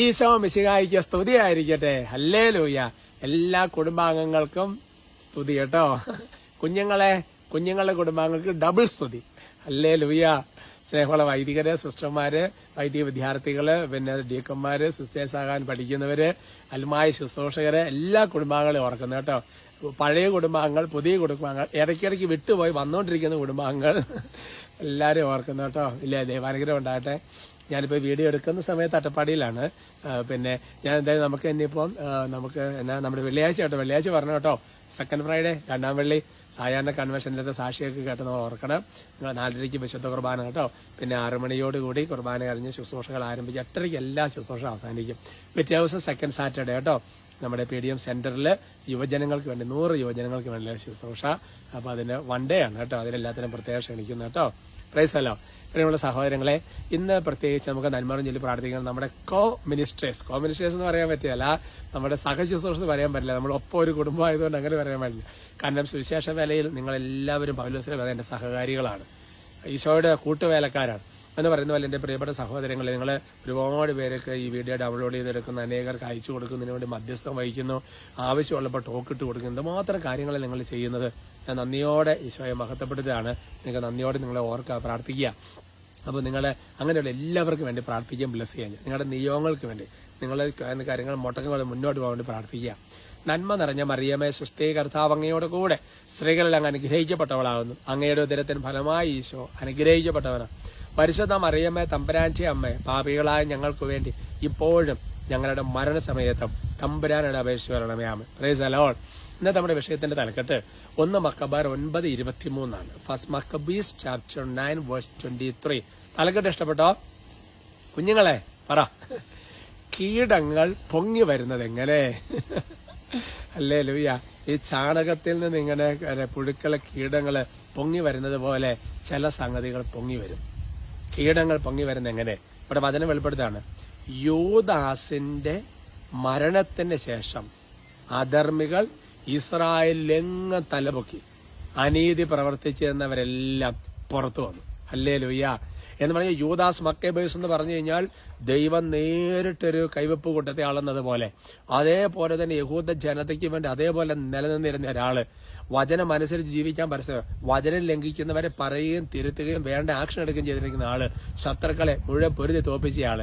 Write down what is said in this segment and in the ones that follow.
ഈശോ മിശിഹായിക്ക് സ്തുതിയായിരിക്കട്ടെ അല്ലേ ലൂയ എല്ലാ കുടുംബാംഗങ്ങൾക്കും സ്തുതി കേട്ടോ. കുഞ്ഞുങ്ങളെ കുഞ്ഞുങ്ങളുടെ കുടുംബാംഗങ്ങൾക്ക് ഡബിൾ സ്തുതി. അല്ലേ ലൂയ സ്നേഹമുള്ള വൈദികര് സിസ്റ്റർമാര് വൈദിക വിദ്യാർത്ഥികൾ പിന്നെ സിസ്റ്റേഴ്സ് ആകാൻ പഠിക്കുന്നവര് അൽമായ ശുശ്രൂഷകര് എല്ലാ കുടുംബാംഗങ്ങളെയും ഓർക്കുന്നു കേട്ടോ. പഴയ കുടുംബാംഗങ്ങൾ പുതിയ കുടുംബാംഗങ്ങൾ ഇടയ്ക്കിടയ്ക്ക് വിട്ടുപോയി വന്നുകൊണ്ടിരിക്കുന്ന കുടുംബാംഗങ്ങൾ എല്ലാവരും ഓർക്കുന്നു കേട്ടോ. ഇല്ലേ ദൈവാനുഗ്രഹം ഉണ്ടാകട്ടെ. ഞാനിപ്പോൾ വീഡിയോ എടുക്കുന്ന സമയത്ത് അട്ടപ്പാടിയിലാണ്. പിന്നെ ഞാൻ എന്തായാലും നമുക്ക് ഇനിയിപ്പം നമുക്ക് എന്നാ നമ്മുടെ വെള്ളിയാഴ്ച കേട്ടോ വെള്ളിയാഴ്ച പറഞ്ഞു കേട്ടോ? സെക്കൻഡ് ഫ്രൈഡേ രണ്ടാം വെള്ളി. സായാഹ്ന കൺവെൻഷനിലത്തെ സാക്ഷിയൊക്കെ കേട്ട് നമ്മൾ ഓർക്കണം. നാലരയ്ക്ക് വിശുദ്ധ കുർബാന കേട്ടോ. പിന്നെ ആറു മണിയോടുകൂടി കുർബാന കഴിഞ്ഞ് ശുശ്രൂഷകൾ ആരംഭിച്ച് എട്ടരയ്ക്ക് എല്ലാ ശുശ്രൂഷ അവസാനിക്കും. പിറ്റേ ദിവസം സെക്കൻഡ് സാറ്റർഡേ കേട്ടോ. നമ്മുടെ പി ഡി എം സെന്ററിൽ യുവജനങ്ങൾക്ക് വേണ്ടി നൂറ് യുവജനങ്ങൾക്ക് വേണ്ടി ശുശ്രൂഷ. അപ്പോൾ അതിന് വൺ ഡേ ആണ് കേട്ടോ. അതിനെല്ലാത്തിനും പ്രത്യേകം ക്ഷണിക്കുന്നു കേട്ടോ. പ്രൈസ് അല്ലോ പ്രിയമുള്ള സഹോദരങ്ങളെ ഇന്ന് പ്രത്യേകിച്ച് നമുക്ക് നന്മാറും ചൊല്ലി പ്രാർത്ഥിക്കണം നമ്മുടെ കോ മിനിസ്റ്റേഴ്സ് കോ മിനിസ്റ്റേഴ്സ് എന്ന് പറയാൻ പറ്റിയല്ല നമ്മുടെ സഹശുശ്രൂഷ പറയാൻ പറ്റില്ല നമ്മൾ ഒപ്പം ഒരു കുടുംബമായതുകൊണ്ട് അങ്ങനെ പറയാൻ പറ്റില്ല. കാരണം സുവിശേഷ വേലയിൽ നിങ്ങൾ എല്ലാവരും പൗലോസിലെ വേല സഹകാരികളാണ്. ഈശോയുടെ കൂട്ടുവേലക്കാരാണ്. എന്ന് പറയുന്ന പോലെ എന്റെ പ്രിയപ്പെട്ട സഹോദരങ്ങളെ നിങ്ങൾ ഒരുപാട് പേരൊക്കെ ഈ വീഡിയോ ഡൗൺലോഡ് ചെയ്തെടുക്കുന്ന അനേകർക്ക് അയച്ചു കൊടുക്കുന്നതിന് വേണ്ടി മധ്യസ്ഥം വഹിക്കുന്നു. ആവശ്യമുള്ളപ്പോൾ ടോക്ക് ഇട്ട് കൊടുക്കുന്നു. എന്തുമാത്രം കാര്യങ്ങൾ നിങ്ങൾ ചെയ്യുന്നത്? ഞാൻ നന്ദിയോടെ ഈശോയെ മഹത്വപ്പെടുത്തുകയാണ്. നിങ്ങൾക്ക് നന്ദിയോടെ നിങ്ങളെ ഓർക്കുക പ്രാർത്ഥിക്കുക. അപ്പോൾ നിങ്ങൾ അങ്ങനെയുള്ള എല്ലാവർക്കും വേണ്ടി പ്രാർത്ഥിക്കുകയും ബ്ലസ് ചെയ്യാൻ നിങ്ങളുടെ നിയോഗങ്ങൾക്ക് വേണ്ടി നിങ്ങൾ കാര്യങ്ങൾ മുട്ടങ്ങൾ മുന്നോട്ട് പോകാൻ വേണ്ടി പ്രാർത്ഥിക്കുക. നന്മ നിറഞ്ഞ മറിയമേ സൃഷ്ടി കർത്താവ് അങ്ങയോട് കൂടെ സ്ത്രീകളിൽ അങ്ങ് അനുഗ്രഹിക്കപ്പെട്ടവളാകുന്നു. അങ്ങയുടെ ഉദരത്തിന് ഫലമായി ഈശോ അനുഗ്രഹിക്കപ്പെട്ടവനാണ്. പരിശുദ്ധ മറിയമ്മ തമ്പുരാന്റെ അമ്മ പാപികളായ ഞങ്ങൾക്ക് വേണ്ടി ഇപ്പോഴും ഞങ്ങളുടെ മരണസമയത്തും തമ്പുരാനോട് അപേക്ഷ വരണമേ ആമേ അലോൾ ഇന്നത്തെ നമ്മുടെ വിഷയത്തിന്റെ തലക്കെട്ട് ഒന്ന് മക്കബാർ ഒൻപത് ഇരുപത്തിമൂന്നാണ്. First Maccabees chapter nine verse twenty three തലക്കെട്ട് ഇഷ്ടപ്പെട്ടോ? കുഞ്ഞുങ്ങളെ പറ. കീടങ്ങൾ പൊങ്ങി വരുന്നത് എങ്ങനെ? അല്ലേ ലൂയ ഈ ചാണകത്തിൽ നിന്ന് ഇങ്ങനെ പുഴുക്കളെ കീടങ്ങൾ പൊങ്ങി വരുന്നത് പോലെ ചില സംഗതികൾ പൊങ്ങി വരും. കീടങ്ങൾ പൊങ്ങി വരുന്നത് എങ്ങനെ? ഇവിടെ വചനം വെളിപ്പെടുത്താണ് യൂദാസിന്റെ മരണത്തിന് ശേഷം അധർമ്മികൾ ഇസ്രായേലിലെങ്ങും തലപൊക്കി. അനീതി പ്രവർത്തിച്ചിരുന്നവരെല്ലാം പുറത്തു വന്നു. അല്ലേ ലുയ്യ എന്ന് പറഞ്ഞാൽ യൂദാസ് മക്കേബേസ് എന്ന് പറഞ്ഞു കഴിഞ്ഞാൽ ദൈവം നേരിട്ടൊരു കൈവെപ്പ് കൂട്ടത്തെ ആളെന്നതുപോലെ അതേപോലെ തന്നെ യഹൂദ ജനതയ്ക്ക് വേണ്ടി അതേപോലെ നിലനിന്നിരുന്ന ഒരാൾ. വചനം അനുസരിച്ച് ജീവിക്കാൻ പരസ്യം വചനം ലംഘിക്കുന്നവരെ പറയുകയും തിരുത്തുകയും വേണ്ട ആക്ഷൻ എടുക്കുകയും ചെയ്തിരിക്കുന്ന ആൾ. ശത്രുക്കളെ മുഴുവൻ പൊരുതി തോപ്പിച്ച ആൾ.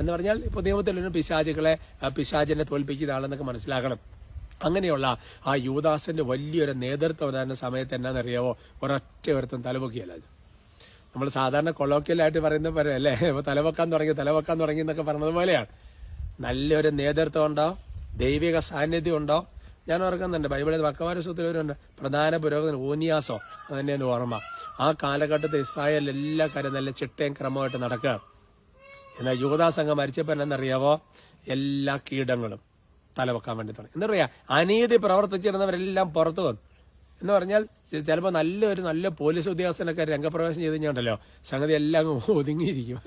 എന്ന് പറഞ്ഞാൽ ഇപ്പൊ നിയമത്തിൽ പിശാചുകളെ പിശാചിനെ തോൽപ്പിക്കുന്ന ആളെന്നൊക്കെ മനസ്സിലാക്കണം. അങ്ങനെയുള്ള ആ യൂദാസിന്റെ വലിയൊരു നേതൃത്വം ഉണ്ടായിരുന്ന സമയത്ത് എന്നാണെന്നറിയാവോ ഒരൊറ്റ ഒരുത്തം തലപൊക്കിയല്ല നമ്മൾ സാധാരണ കൊളോക്കിയലായിട്ട് പറയുന്ന പോലെ അല്ലേ? ഇപ്പൊ തലവെക്കാൻ തുടങ്ങി തലവെക്കാൻ തുടങ്ങി എന്നൊക്കെ പറഞ്ഞത് പോലെയാണ്. നല്ലൊരു നേതൃത്വം ഉണ്ടോ? ദൈവിക സാന്നിധ്യം ഉണ്ടോ? ഞാൻ ഓർക്കുന്നുണ്ട് ബൈബിളിൽ വക്കവാരസത്തിലൊരുണ്ട് പ്രധാന പുരോഗതി ഓനിയാസോ അതന്നെ തന്നെയാണ് ഓർമ്മ. ആ കാലഘട്ടത്തിൽ ഇസ്രായേൽ എല്ലാ കാര്യം നല്ല ചിട്ടയും ക്രമമായിട്ട് നടക്കുക. എന്നാൽ യുവതാസംഘം മരിച്ചപ്പോൾ എന്നറിയാവോ എല്ലാ കീടങ്ങളും തലവെക്കാൻ വേണ്ടി തുടങ്ങി. എന്താ പറയാ അനീതി പ്രവർത്തിച്ചിരുന്നവരെല്ലാം പുറത്തു വന്നു. എന്ന് പറഞ്ഞാൽ ചിലപ്പോൾ നല്ലൊരു നല്ല പോലീസ് ഉദ്യോഗസ്ഥനൊക്കെ രംഗപ്രവേശം ചെയ്ത് കഴിഞ്ഞുണ്ടല്ലോ സംഗതി എല്ലാം ഒതുങ്ങിയിരിക്കും.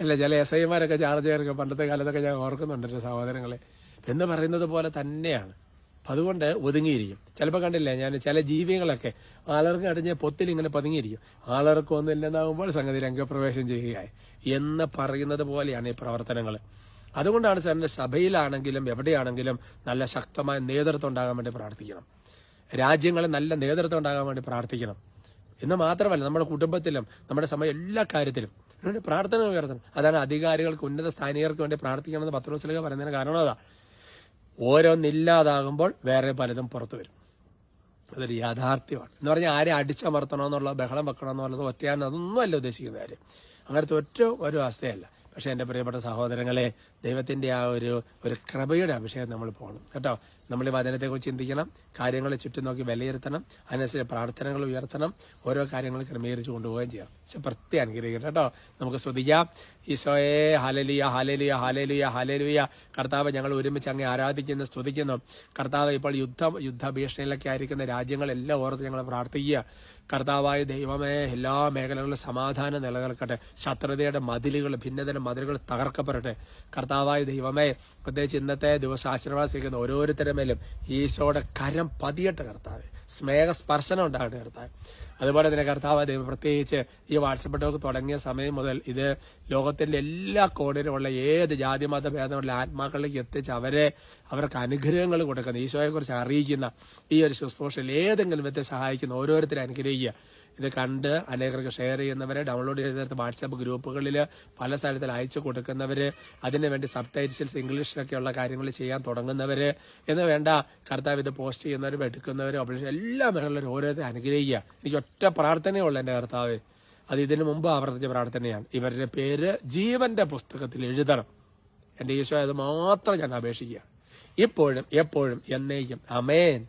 അല്ല ചില എസ് ഐമാരൊക്കെ ചാർജ് ചെയ്തൊക്കെ പണ്ടത്തെ കാലത്തൊക്കെ ഞാൻ ഓർക്കുന്നുണ്ട് എന്റെ സഹോദരങ്ങളെ എന്ന് പറയുന്നത് പോലെ തന്നെയാണ്. അപ്പം അതുകൊണ്ട് ഒതുങ്ങിയിരിക്കും. ചിലപ്പോൾ കണ്ടില്ലേ ഞാൻ ചില ജീവികളൊക്കെ ആളർക്ക് അടിഞ്ഞ പൊത്തിൽ ഇങ്ങനെ പതുങ്ങിയിരിക്കും. ആളർക്ക് ഒന്നും ഇല്ലെന്നാകുമ്പോൾ സംഗതി രംഗപ്രവേശം ചെയ്യുകയായി. എന്ന് പറയുന്നത് പോലെയാണ് ഈ പ്രവർത്തനങ്ങൾ. അതുകൊണ്ടാണ് സാറിന്റെ സഭയിലാണെങ്കിലും എവിടെയാണെങ്കിലും നല്ല ശക്തമായ നേതൃത്വം ഉണ്ടാകാൻ വേണ്ടി പ്രാർത്ഥിക്കണം. രാജ്യങ്ങളിൽ നല്ല നേതൃത്വം ഉണ്ടാകാൻ വേണ്ടി പ്രാർത്ഥിക്കണം. എന്ന് മാത്രമല്ല നമ്മുടെ കുടുംബത്തിലും നമ്മുടെ സമയം എല്ലാ കാര്യത്തിലും അതിനുവേണ്ടി പ്രാർത്ഥന ഉയർത്തണം. അതാണ് അധികാരികൾക്ക് ഉന്നത സ്ഥാനികർക്ക് വേണ്ടി പ്രാർത്ഥിക്കണമെന്ന് പത്രോസിലേക്ക് പറയുന്നതിന് കാരണം അതാ. ഓരോന്നില്ലാതാകുമ്പോൾ വേറെ പലതും പുറത്തു വരും. അതൊരു യാഥാർത്ഥ്യമാണ്. എന്ന് പറഞ്ഞാൽ ആരെ അടിച്ചമർത്തണമെന്നുള്ള ബഹളം വെക്കണമെന്നുള്ളത് ഒറ്റയാണ് അതൊന്നും അല്ല ഉദ്ദേശിക്കുന്ന കാര്യം. അങ്ങനത്തെ ഒറ്റ ഒരു അവസ്ഥയല്ല. പക്ഷേ എന്റെ പ്രിയപ്പെട്ട സഹോദരങ്ങളെ ദൈവത്തിന്റെ ആ ഒരു ഒരു കൃപയുടെ അഭിഷേകം നമ്മൾ പോകണം. കേട്ടോ? നമ്മൾ ഈ വചനത്തെക്കുറിച്ച് ചിന്തിക്കണം കാര്യങ്ങളെ ചുറ്റും നോക്കി വിലയിരുത്തണം അതിനനുസരിച്ച് പ്രാർത്ഥനകൾ ഉയർത്തണം ഓരോ കാര്യങ്ങൾ ക്രമീകരിച്ച് കൊണ്ടുപോവുകയും ചെയ്യാം. പക്ഷെ പ്രത്യേകം അനുഗ്രഹിക്കട്ടെ കേട്ടോ. നമുക്ക് ശ്രദ്ധിക്കാം. ഈശോയെ ഹലലിയ ഹലലിയ ഹലലിയ ഹലലിയ കർത്താവ് ഞങ്ങൾ ഒരുമിച്ച് അങ്ങ് ആരാധിക്കുന്നു സ്തുതിക്കുന്നു. കർത്താവ് ഇപ്പോൾ യുദ്ധ യുദ്ധ ഭീഷണിയിലൊക്കെ ആയിരിക്കുന്ന രാജ്യങ്ങളെല്ലാം ഓർത്ത് ഞങ്ങൾ പ്രാർത്ഥിക്കുക. കർത്താവായ ദൈവമേ എല്ലാ മേഖലകളിലും സമാധാനം നിലനിൽക്കട്ടെ. ശത്രുതയുടെ മതിലുകൾ ഭിന്നതയുടെ മതിലുകൾ തകർക്കപ്പെടട്ടെ. കർത്താവായ ദൈവമേ പ്രത്യേകിച്ച് ഇന്നത്തെ ദിവസം ആശീർവാദിക്കുന്ന ഓരോരുത്തരുടെ മേലും ഈശോയുടെ കരം പതിയട്ടെ കർത്താവ്. സ്മേഹസ്പർശനം ഉണ്ടാകട്ടെ കർത്താവ്. അതുപോലെ തന്നെ കർത്താവ് ദൈവം പ്രത്യേകിച്ച് ഈ വാട്സപ്പ് ടോക്ക് തുടങ്ങിയ സമയം മുതൽ ഇത് ലോകത്തിന്റെ എല്ലാ കോണിലുമുള്ള ഏത് ജാതി മത ഭേദമുള്ള ആത്മാക്കളിലേക്ക് എത്തിച്ച് അവരെ അവർക്ക് അനുഗ്രഹങ്ങൾ കൊടുക്കുന്ന ഈശോയെക്കുറിച്ച് അറിയിക്കുന്ന ഈ ഒരു ശുശ്രൂഷയിൽ ഏതെങ്കിലും വിധത്തെ സഹായിക്കുന്ന ഓരോരുത്തരെ അനുഗ്രഹിക്കുക. ഇത് കണ്ട് അനേകർക്ക് ഷെയർ ചെയ്യുന്നവരെ ഡൗൺലോഡ് ചെയ്തെടുത്ത് വാട്സാപ്പ് ഗ്രൂപ്പുകളിൽ പല സ്ഥലത്തിൽ അയച്ചു കൊടുക്കുന്നവര് അതിനുവേണ്ടി സബ് ടൈറ്റിൽസ് ഇംഗ്ലീഷിലൊക്കെയുള്ള കാര്യങ്ങൾ ചെയ്യാൻ തുടങ്ങുന്നവര് എന്ന് വേണ്ട കർത്താവ് ഇത് പോസ്റ്റ് ചെയ്യുന്നവരും എടുക്കുന്നവരും അപ്പോഴും എല്ലാ മേഖലയിലും ഓരോരുത്തരെ അനുഗ്രഹിക്കുക. എനിക്ക് ഒറ്റ പ്രാർത്ഥനയുള്ളൂ എന്റെ കർത്താവ്. അത് ഇതിനു മുമ്പ് ആവർത്തിച്ച പ്രാർത്ഥനയാണ്. ഇവരുടെ പേര് ജീവന്റെ പുസ്തകത്തിൽ എഴുതണം. എന്റെ ഈശോ അത് മാത്രം ഞാൻ അപേക്ഷിക്കുക. ഇപ്പോഴും എപ്പോഴും എന്നേക്കും. അമേൻ